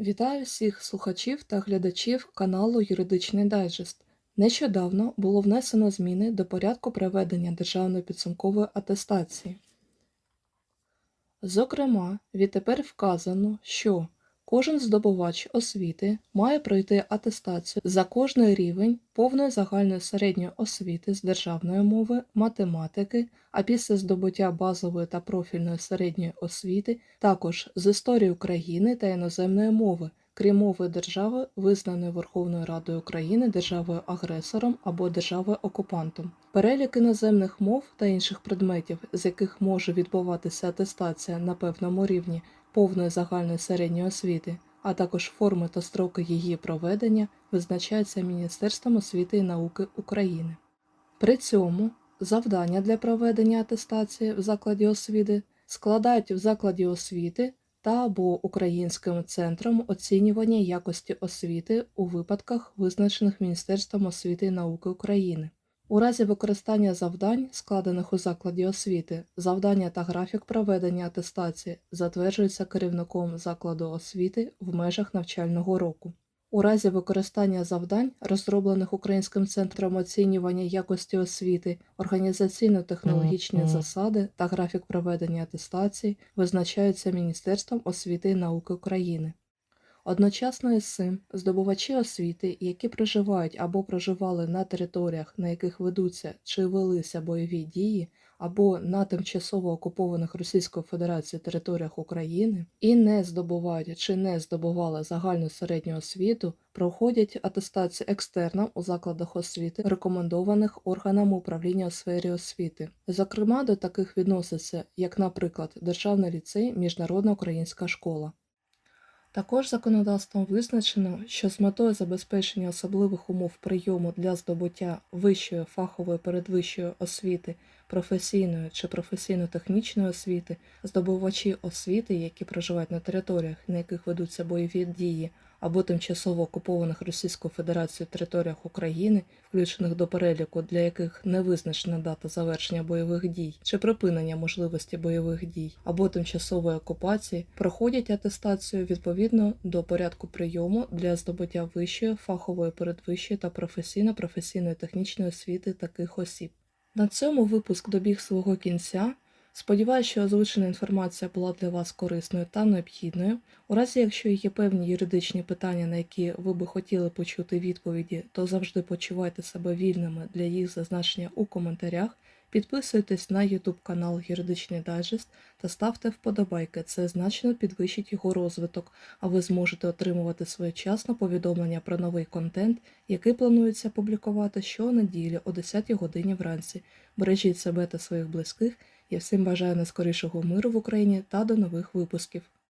Вітаю всіх слухачів та глядачів каналу Юридичний дайджест. Нещодавно було внесено зміни до порядку проведення державної підсумкової атестації. Зокрема, відтепер вказано, що кожен здобувач освіти має пройти атестацію за кожний рівень повної загальної середньої освіти з державної мови, математики, а після здобуття базової та профільної середньої освіти також з історії України та іноземної мови, крім держави, визнаної Верховною Радою України державою агресором або державою окупантом. Перелік іноземних мов та інших предметів, з яких може відбуватися атестація на певному рівні повної загальної середньої освіти, а також форми та строки її проведення визначаються Міністерством освіти і науки України. При цьому завдання для проведення атестації в закладі освіти складають в закладі освіти та або Українським центром оцінювання якості освіти у випадках, визначених Міністерством освіти і науки України. У разі використання завдань, складених у закладі освіти, завдання та графік проведення атестації затверджуються керівником закладу освіти в межах навчального року. У разі використання завдань, розроблених Українським центром оцінювання якості освіти, організаційно-технологічні засади та графік проведення атестації визначаються Міністерством освіти і науки України. Одночасно із цим здобувачі освіти, які проживають або проживали на територіях, на яких ведуться чи велися бойові дії, або на тимчасово окупованих Російською Федерацією територіях України і не здобувають чи не здобували загальну середню освіту, проходять атестацію екстерном у закладах освіти, рекомендованих органами управління у сфері освіти. Зокрема, до таких відносяться, як, наприклад, Державний ліцей, Міжнародна українська школа. Також законодавством визначено, що з метою забезпечення особливих умов прийому для здобуття вищої фахової передвищої освіти, професійної чи професійно-технічної освіти, здобувачі освіти, які проживають на територіях, на яких ведуться бойові дії, або тимчасово окупованих Російською Федерацією територіях України, включених до переліку, для яких не визначена дата завершення бойових дій чи припинення можливості бойових дій, або тимчасової окупації, проходять атестацію відповідно до порядку прийому для здобуття вищої, фахової, передвищої та професійно-професійної технічної освіти таких осіб. На цьому випуск добіг свого кінця. Сподіваюсь, що озвучена інформація була для вас корисною та необхідною. У разі, якщо є певні юридичні питання, на які ви би хотіли почути відповіді, то завжди почувайте себе вільними для їх зазначення у коментарях. Підписуйтесь на YouTube канал Юридичний Дайджест та ставте вподобайки. Це значно підвищить його розвиток, а ви зможете отримувати своєчасно повідомлення про новий контент, який планується публікувати щонеділі о 10 годині вранці. Бережіть себе та своїх близьких. Я всім бажаю найскорішого миру в Україні та до нових випусків.